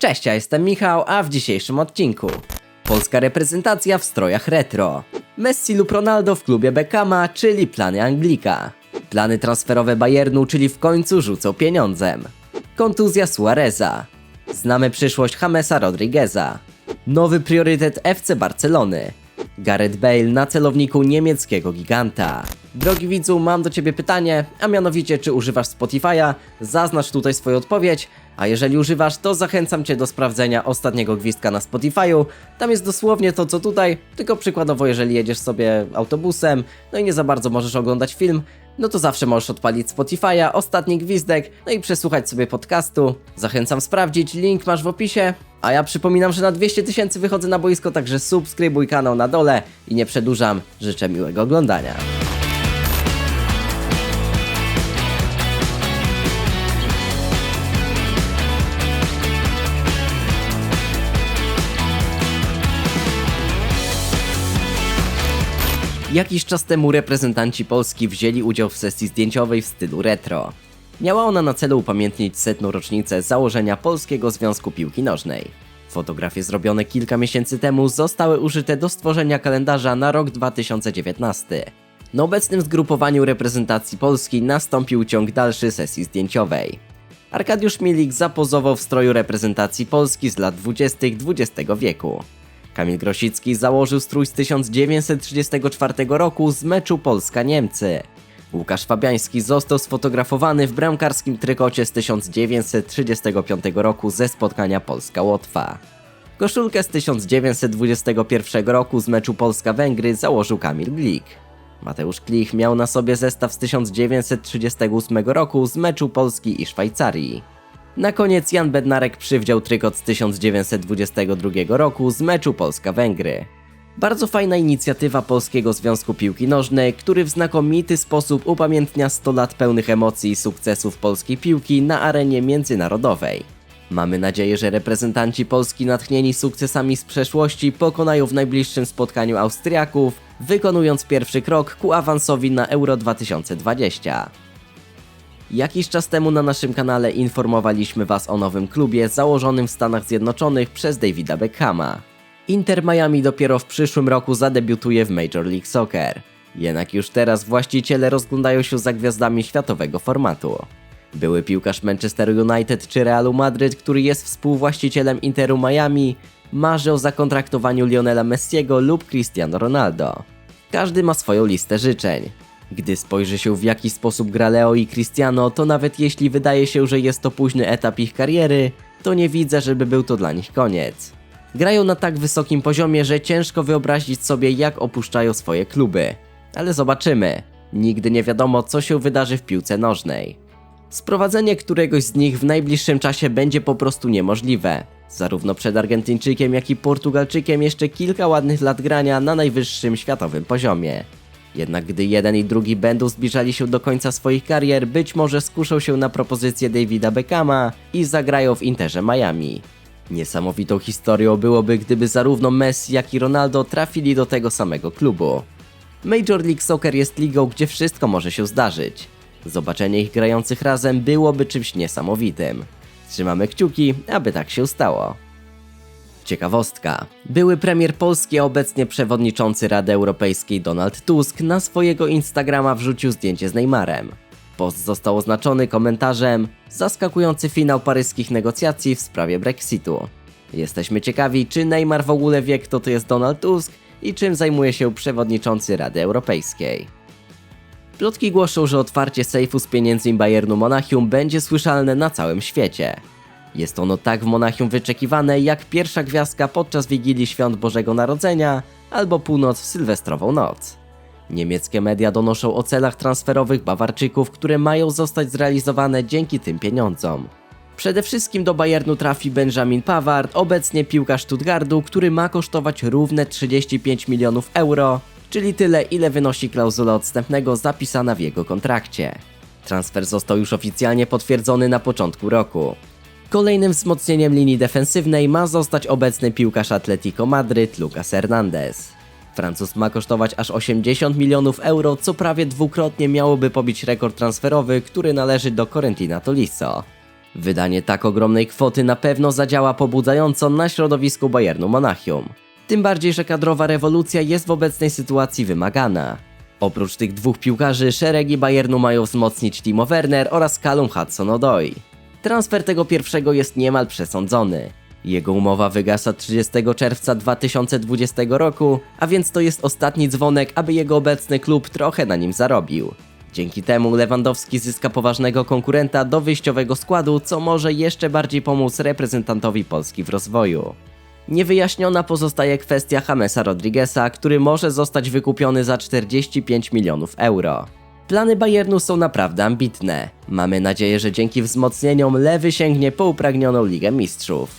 Cześć, ja jestem Michał, a w dzisiejszym odcinku. Polska reprezentacja w strojach retro. Messi lub Ronaldo w klubie Beckhama, czyli plany Anglika. Plany transferowe Bayernu, czyli w końcu rzucą pieniądzem. Kontuzja Suareza. Znamy przyszłość Jamesa Rodrigueza. Nowy priorytet FC Barcelony Gareth Bale na celowniku niemieckiego giganta. Drogi widzu, mam do Ciebie pytanie, a mianowicie czy używasz Spotify'a? Zaznacz tutaj swoją odpowiedź, a jeżeli używasz, to zachęcam Cię do sprawdzenia ostatniego gwizdka na Spotify'u. Tam jest dosłownie to co tutaj, tylko przykładowo jeżeli jedziesz sobie autobusem, no i nie za bardzo możesz oglądać film, no to zawsze możesz odpalić Spotify'a, ostatni gwizdek, no i przesłuchać sobie podcastu. Zachęcam sprawdzić, link masz w opisie. A ja przypominam, że na 200 tysięcy wychodzę na boisko, także subskrybuj kanał na dole i nie przedłużam. Życzę miłego oglądania. Jakiś czas temu reprezentanci Polski wzięli udział w sesji zdjęciowej w stylu retro. Miała ona na celu upamiętnić setną rocznicę założenia Polskiego Związku Piłki Nożnej. Fotografie zrobione kilka miesięcy temu zostały użyte do stworzenia kalendarza na rok 2019. Na obecnym zgrupowaniu reprezentacji Polski nastąpił ciąg dalszy sesji zdjęciowej. Arkadiusz Milik zapozował w stroju reprezentacji Polski z lat 20. XX wieku. Kamil Grosicki założył strój z 1934 roku z meczu Polska-Niemcy. Łukasz Fabiański został sfotografowany w bramkarskim trykocie z 1935 roku ze spotkania Polska-Łotwa. Koszulkę z 1921 roku z meczu Polska-Węgry założył Kamil Glik. Mateusz Klich miał na sobie zestaw z 1938 roku z meczu Polski i Szwajcarii. Na koniec Jan Bednarek przywdział trykot z 1922 roku z meczu Polska-Węgry. Bardzo fajna inicjatywa Polskiego Związku Piłki Nożnej, który w znakomity sposób upamiętnia 100 lat pełnych emocji i sukcesów polskiej piłki na arenie międzynarodowej. Mamy nadzieję, że reprezentanci Polski natchnieni sukcesami z przeszłości pokonają w najbliższym spotkaniu Austriaków, wykonując pierwszy krok ku awansowi na Euro 2020. Jakiś czas temu na naszym kanale informowaliśmy Was o nowym klubie założonym w Stanach Zjednoczonych przez Davida Beckhama. Inter Miami dopiero w przyszłym roku zadebiutuje w Major League Soccer. Jednak już teraz właściciele rozglądają się za gwiazdami światowego formatu. Były piłkarz Manchester United czy Realu Madryt, który jest współwłaścicielem Interu Miami, marzy o zakontraktowaniu Lionela Messiego lub Cristiano Ronaldo. Każdy ma swoją listę życzeń. Gdy spojrzy się w jaki sposób gra Leo i Cristiano, to nawet jeśli wydaje się, że jest to późny etap ich kariery, to nie widzę, żeby był to dla nich koniec. Grają na tak wysokim poziomie, że ciężko wyobrazić sobie jak opuszczają swoje kluby. Ale zobaczymy. Nigdy nie wiadomo co się wydarzy w piłce nożnej. Sprowadzenie któregoś z nich w najbliższym czasie będzie po prostu niemożliwe. Zarówno przed Argentyńczykiem, jak i Portugalczykiem jeszcze kilka ładnych lat grania na najwyższym światowym poziomie. Jednak gdy jeden i drugi będą zbliżali się do końca swoich karier, być może skuszą się na propozycję Davida Beckhama i zagrają w Interze Miami. Niesamowitą historią byłoby, gdyby zarówno Messi, jak i Ronaldo trafili do tego samego klubu. Major League Soccer jest ligą, gdzie wszystko może się zdarzyć. Zobaczenie ich grających razem byłoby czymś niesamowitym. Trzymamy kciuki, aby tak się stało. Ciekawostka. Były premier Polski, a obecnie przewodniczący Rady Europejskiej Donald Tusk na swojego Instagrama wrzucił zdjęcie z Neymarem. Post został oznaczony komentarzem Zaskakujący finał paryskich negocjacji w sprawie Brexitu. Jesteśmy ciekawi, czy Neymar w ogóle wie, kto to jest Donald Tusk i czym zajmuje się przewodniczący Rady Europejskiej. Plotki głoszą, że otwarcie sejfu z pieniędzmi Bayernu Monachium będzie słyszalne na całym świecie. Jest ono tak w Monachium wyczekiwane jak pierwsza gwiazdka podczas Wigilii Świąt Bożego Narodzenia albo północ w Sylwestrową Noc. Niemieckie media donoszą o celach transferowych Bawarczyków, które mają zostać zrealizowane dzięki tym pieniądzom. Przede wszystkim do Bayernu trafi Benjamin Pavard, obecnie piłka Stuttgartu, który ma kosztować równe 35 milionów euro, czyli tyle ile wynosi klauzula odstępnego zapisana w jego kontrakcie. Transfer został już oficjalnie potwierdzony na początku roku. Kolejnym wzmocnieniem linii defensywnej ma zostać obecny piłkarz Atletico Madryt Lucas Hernandez. Francuz ma kosztować aż 80 milionów euro, co prawie dwukrotnie miałoby pobić rekord transferowy, który należy do Corentina Tolisso. Wydanie tak ogromnej kwoty na pewno zadziała pobudzająco na środowisku Bayernu Monachium. Tym bardziej, że kadrowa rewolucja jest w obecnej sytuacji wymagana. Oprócz tych dwóch piłkarzy, szeregi Bayernu mają wzmocnić Timo Werner oraz Callum Hudson-Odoi. Transfer tego pierwszego jest niemal przesądzony. Jego umowa wygasa 30 czerwca 2020 roku, a więc to jest ostatni dzwonek, aby jego obecny klub trochę na nim zarobił. Dzięki temu Lewandowski zyska poważnego konkurenta do wyjściowego składu, co może jeszcze bardziej pomóc reprezentantowi Polski w rozwoju. Niewyjaśniona pozostaje kwestia Jamesa Rodrigueza, który może zostać wykupiony za 45 milionów euro. Plany Bayernu są naprawdę ambitne. Mamy nadzieję, że dzięki wzmocnieniom lewy sięgnie po upragnioną Ligę Mistrzów.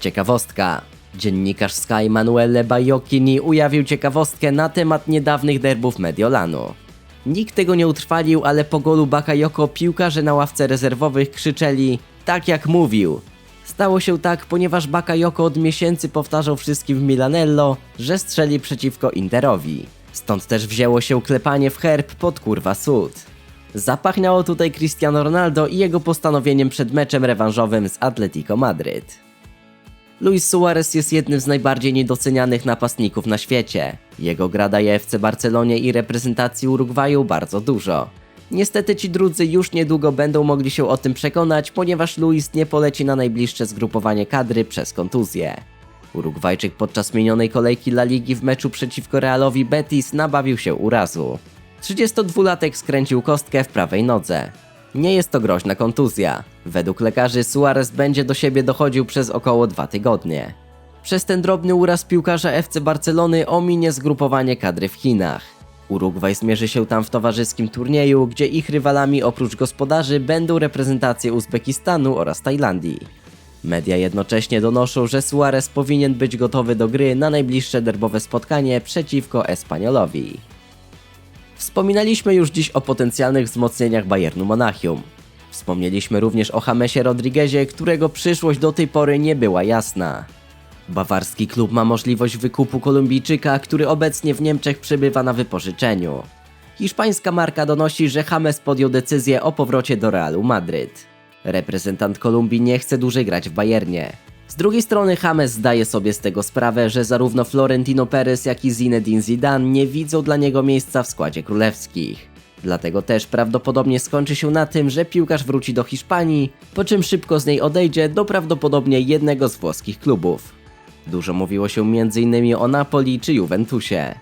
Ciekawostka. Dziennikarz Sky Manuele Bajocchini ujawnił ciekawostkę na temat niedawnych derbów Mediolanu. Nikt tego nie utrwalił, ale po golu Bakayoko piłkarze na ławce rezerwowych krzyczeli tak jak mówił. Stało się tak, ponieważ Bakayoko od miesięcy powtarzał wszystkim w Milanello, że strzeli przeciwko Interowi. Stąd też wzięło się klepanie w herb pod kurwa sud. Zapachniało tutaj Cristiano Ronaldo i jego postanowieniem przed meczem rewanżowym z Atletico Madryt. Luis Suarez jest jednym z najbardziej niedocenianych napastników na świecie. Jego gra daje FC Barcelonie i reprezentacji Urugwaju bardzo dużo. Niestety ci drudzy już niedługo będą mogli się o tym przekonać, ponieważ Luis nie poleci na najbliższe zgrupowanie kadry przez kontuzję. Urugwajczyk podczas minionej kolejki La Ligi w meczu przeciwko Realowi Betis nabawił się urazu. 32-latek skręcił kostkę w prawej nodze. Nie jest to groźna kontuzja. Według lekarzy Suarez będzie do siebie dochodził przez około dwa tygodnie. Przez ten drobny uraz piłkarza FC Barcelony ominie zgrupowanie kadry w Chinach. Urugwaj zmierzy się tam w towarzyskim turnieju, gdzie ich rywalami oprócz gospodarzy będą reprezentacje Uzbekistanu oraz Tajlandii. Media jednocześnie donoszą, że Suarez powinien być gotowy do gry na najbliższe derbowe spotkanie przeciwko Espaniolowi. Wspominaliśmy już dziś o potencjalnych wzmocnieniach Bayernu Monachium. Wspomnieliśmy również o Jamesie Rodriguezie, którego przyszłość do tej pory nie była jasna. Bawarski klub ma możliwość wykupu Kolumbijczyka, który obecnie w Niemczech przebywa na wypożyczeniu. Hiszpańska marka donosi, że James podjął decyzję o powrocie do Realu Madryt. Reprezentant Kolumbii nie chce dłużej grać w Bayernie. Z drugiej strony James zdaje sobie z tego sprawę, że zarówno Florentino Perez, jak i Zinedine Zidane nie widzą dla niego miejsca w składzie królewskich. Dlatego też prawdopodobnie skończy się na tym, że piłkarz wróci do Hiszpanii, po czym szybko z niej odejdzie do prawdopodobnie jednego z włoskich klubów. Dużo mówiło się m.in. o Napoli czy Juventusie.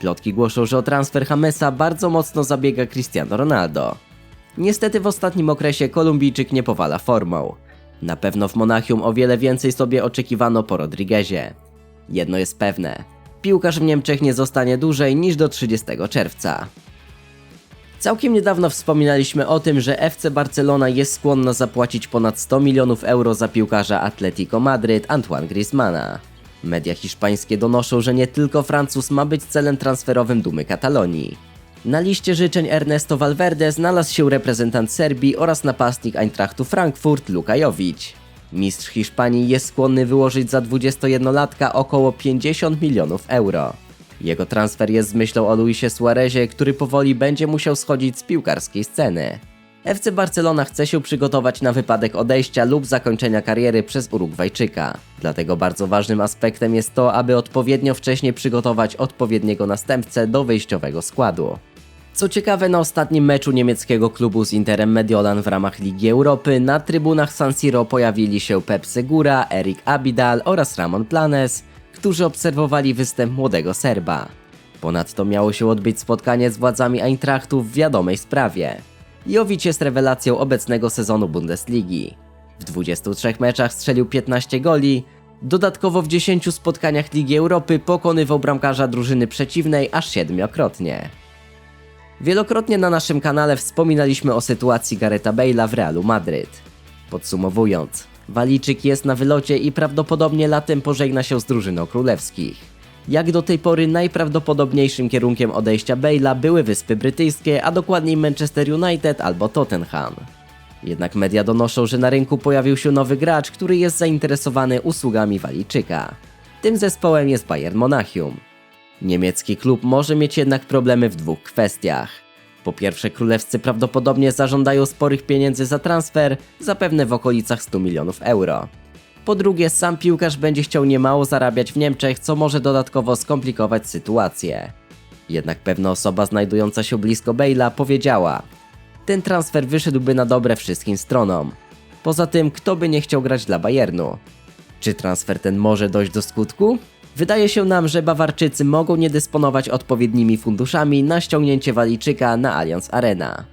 Plotki głoszą, że o transfer Jamesa bardzo mocno zabiega Cristiano Ronaldo. Niestety w ostatnim okresie Kolumbijczyk nie powala formą. Na pewno w Monachium o wiele więcej sobie oczekiwano po Rodriguezie. Jedno jest pewne. Piłkarz w Niemczech nie zostanie dłużej niż do 30 czerwca. Całkiem niedawno wspominaliśmy o tym, że FC Barcelona jest skłonna zapłacić ponad 100 milionów euro za piłkarza Atletico Madryt Antoine Griezmana. Media hiszpańskie donoszą, że nie tylko Francuz ma być celem transferowym dumy Katalonii. Na liście życzeń Ernesto Valverde znalazł się reprezentant Serbii oraz napastnik Eintrachtu Frankfurt Lukajowicz. Mistrz Hiszpanii jest skłonny wyłożyć za 21-latka około 50 milionów euro. Jego transfer jest z myślą o Luisie Suarezie, który powoli będzie musiał schodzić z piłkarskiej sceny. FC Barcelona chce się przygotować na wypadek odejścia lub zakończenia kariery przez Urugwajczyka. Dlatego bardzo ważnym aspektem jest to, aby odpowiednio wcześnie przygotować odpowiedniego następcę do wyjściowego składu. Co ciekawe, na ostatnim meczu niemieckiego klubu z Interem Mediolan w ramach Ligi Europy na trybunach San Siro pojawili się Pep Segura, Erik Abidal oraz Ramon Planes, którzy obserwowali występ młodego Serba. Ponadto miało się odbyć spotkanie z władzami Eintrachtu w wiadomej sprawie. Jowic jest rewelacją obecnego sezonu Bundesligi. W 23 meczach strzelił 15 goli, dodatkowo w 10 spotkaniach Ligi Europy pokonywał bramkarza drużyny przeciwnej aż siedmiokrotnie. Wielokrotnie na naszym kanale wspominaliśmy o sytuacji Gareta Bale'a w Realu Madryt. Podsumowując, Walijczyk jest na wylocie i prawdopodobnie latem pożegna się z drużyną królewskich. Jak do tej pory najprawdopodobniejszym kierunkiem odejścia Bale'a były Wyspy Brytyjskie, a dokładniej Manchester United albo Tottenham. Jednak media donoszą, że na rynku pojawił się nowy gracz, który jest zainteresowany usługami Walijczyka. Tym zespołem jest Bayern Monachium. Niemiecki klub może mieć jednak problemy w dwóch kwestiach. Po pierwsze, królewscy prawdopodobnie zażądają sporych pieniędzy za transfer, zapewne w okolicach 100 milionów euro. Po drugie, sam piłkarz będzie chciał niemało zarabiać w Niemczech, co może dodatkowo skomplikować sytuację. Jednak pewna osoba znajdująca się blisko Bale'a powiedziała: Ten transfer wyszedłby na dobre wszystkim stronom. Poza tym, kto by nie chciał grać dla Bayernu? Czy transfer ten może dojść do skutku? Wydaje się nam, że Bawarczycy mogą nie dysponować odpowiednimi funduszami na ściągnięcie Walijczyka na Allianz Arena.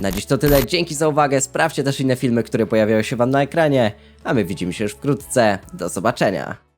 Na dziś to tyle, dzięki za uwagę, sprawdźcie też inne filmy, które pojawiają się Wam na ekranie, a my widzimy się już wkrótce, do zobaczenia.